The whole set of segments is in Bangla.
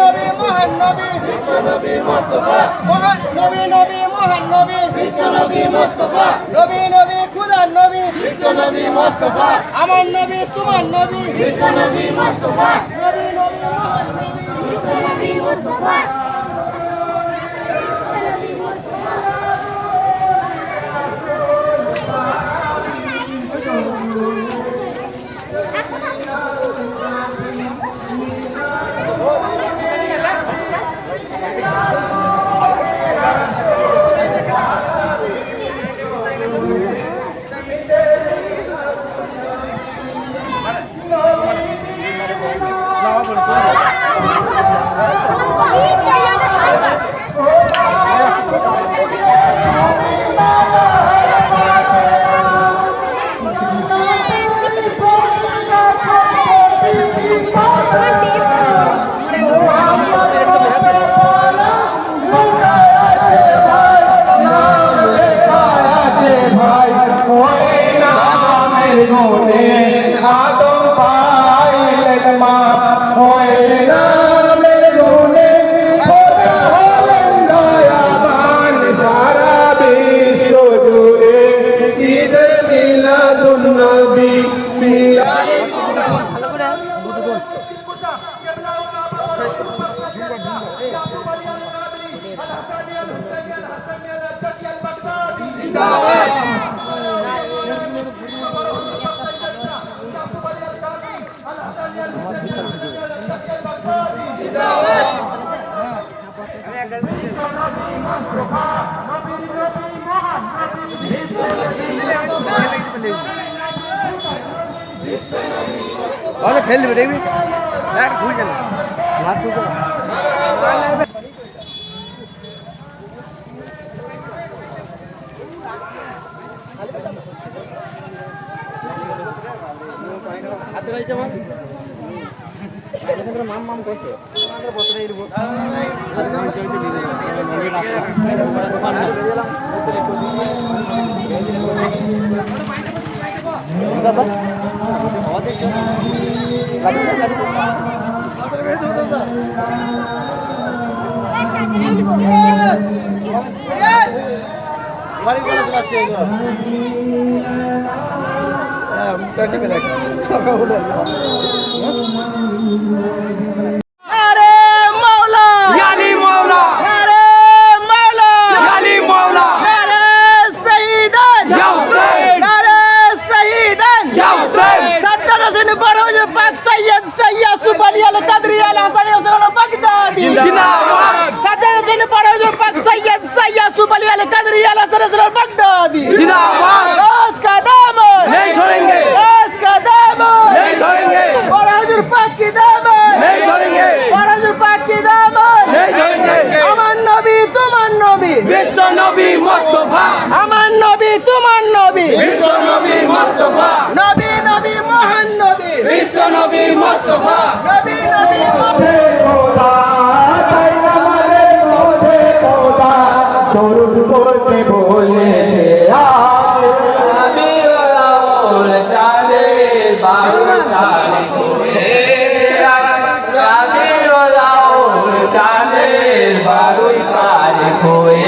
নবী মহান নবী। বিশ্বনবী মুস্তাফা মহান নবী নবী মহান নবী। বিশ্বনবী মুস্তাফা নবী নবী খুদার নবী। আমার নবী তোমার নবী। বিশ্বনবী মোস্তফা নবী নবী নবী। মুস্তাফা গুণে আদম পাইলেন মা হয়ে নামের আরে ফেল দিবে দেখবি দেখ জানা না মাম মাম করছে? বছরে ইরবো বাড়ি করে চালাচ্ছে এগুলো। হ্যাঁ মুখটা চেপে দেখ আরে মাওলা। ইয়ালি মাওলা। আরে মাওলা ইয়ালি বিশ্ব নবী মোস্তফা। নবী নবী মহান নবী। বিশ্ব নবী মোস্তফা। নবী নবী দরুদ করতে বলেছে আজ। আমি ওর চালে বারো চালে আমি ওর চালে বারোই তারিখ হয়েছে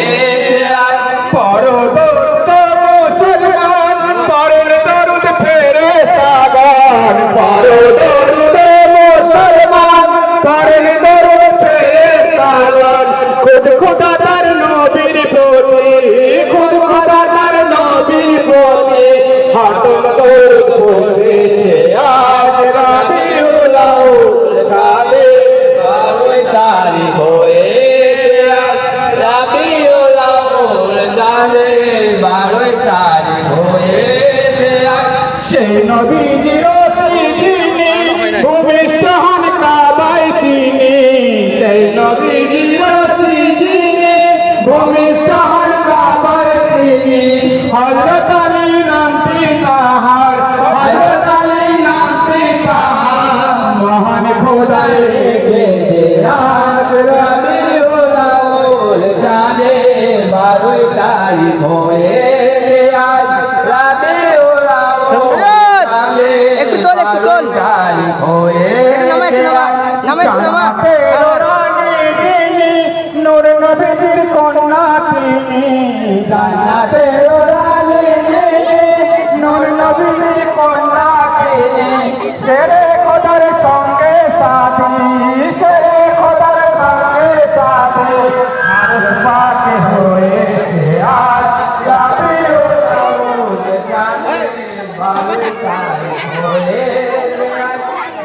নবীজির তিনি ভূমিষ্ঠ হন কাবায় তিনি। সেই নবীজির তিনি ভূমিষ্ঠ গালি হয়ে নূর নবীর কন্যা তিনি। জানাতে নূর নবীর কন্যা তিনি। সেরে খোদার সঙ্গে সাথী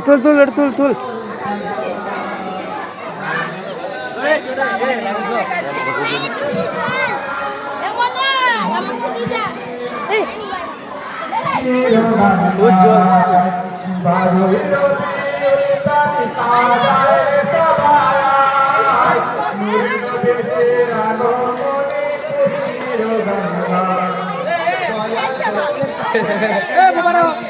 তুল তুল এটা তুল তুল এই সিস্টেম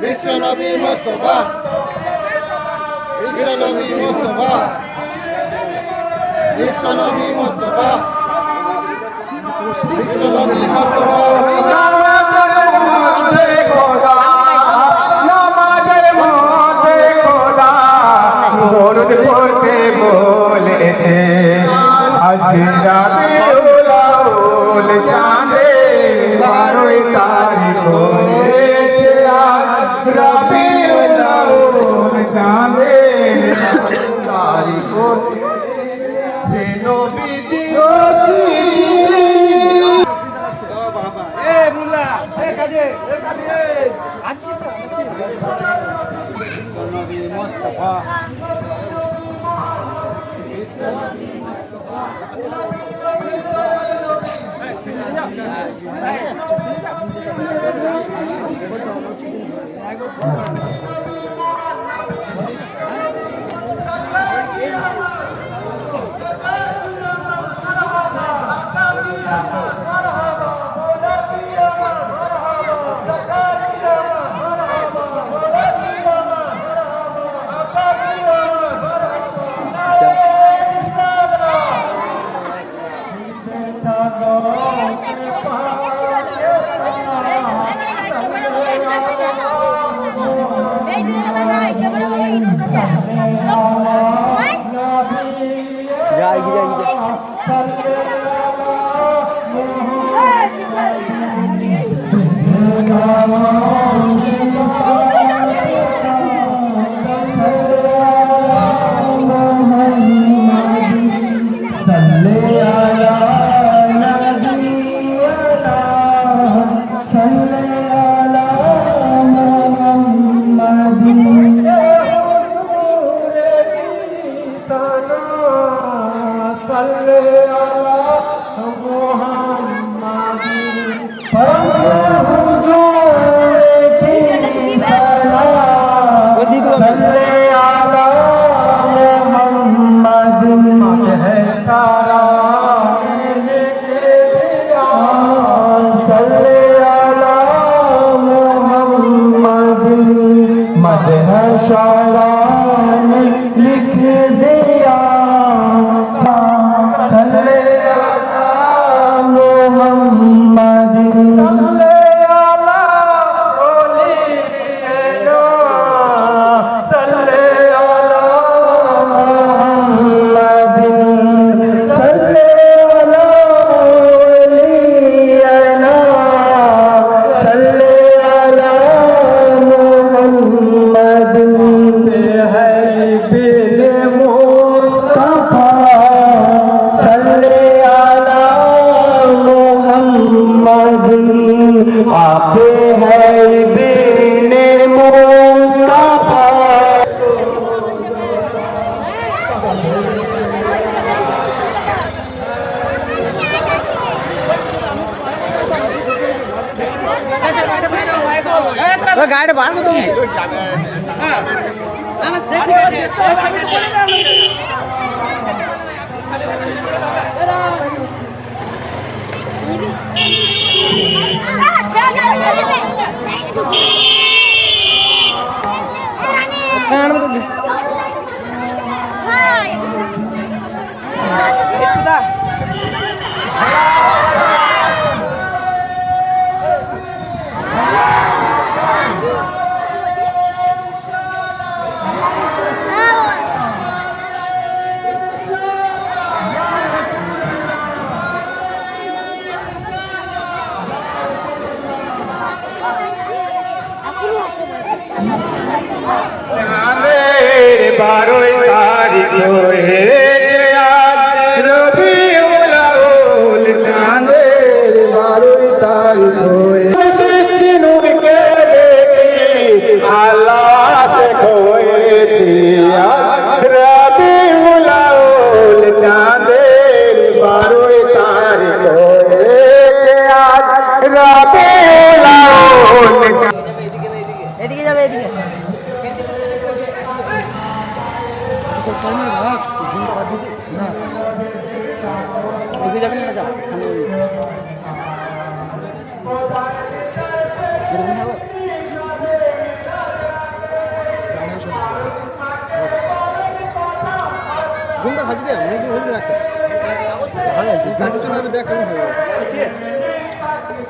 বিশ্ব নবী মোস্তফা। বিশ্ব নবী মোস্তফা। বিশ্ব নবী মোস্তফা। বিশ্ব নবী মোস্তফা। المصطفى বার বারোই তারিখ হয়ে পেছনে জুমটা খাটি দেয় মুভি হয়ে রাখতে ভালো দেখ কেমন হয়ে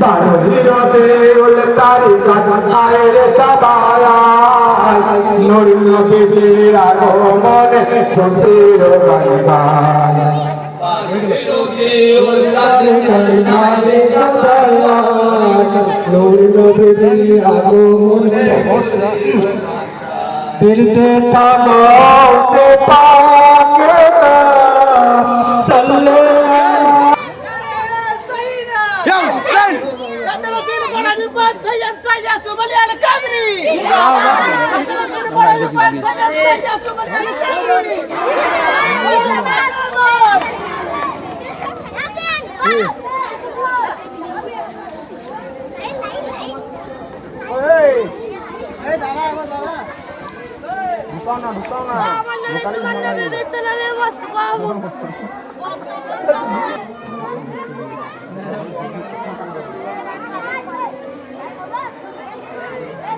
বারোহিরতের কারি আয় রে সাবারায় নড়ল বেজের আগমনে চোখের दिल देता मौत से पाके सल्लो ঢুকাও না ঢুকাও না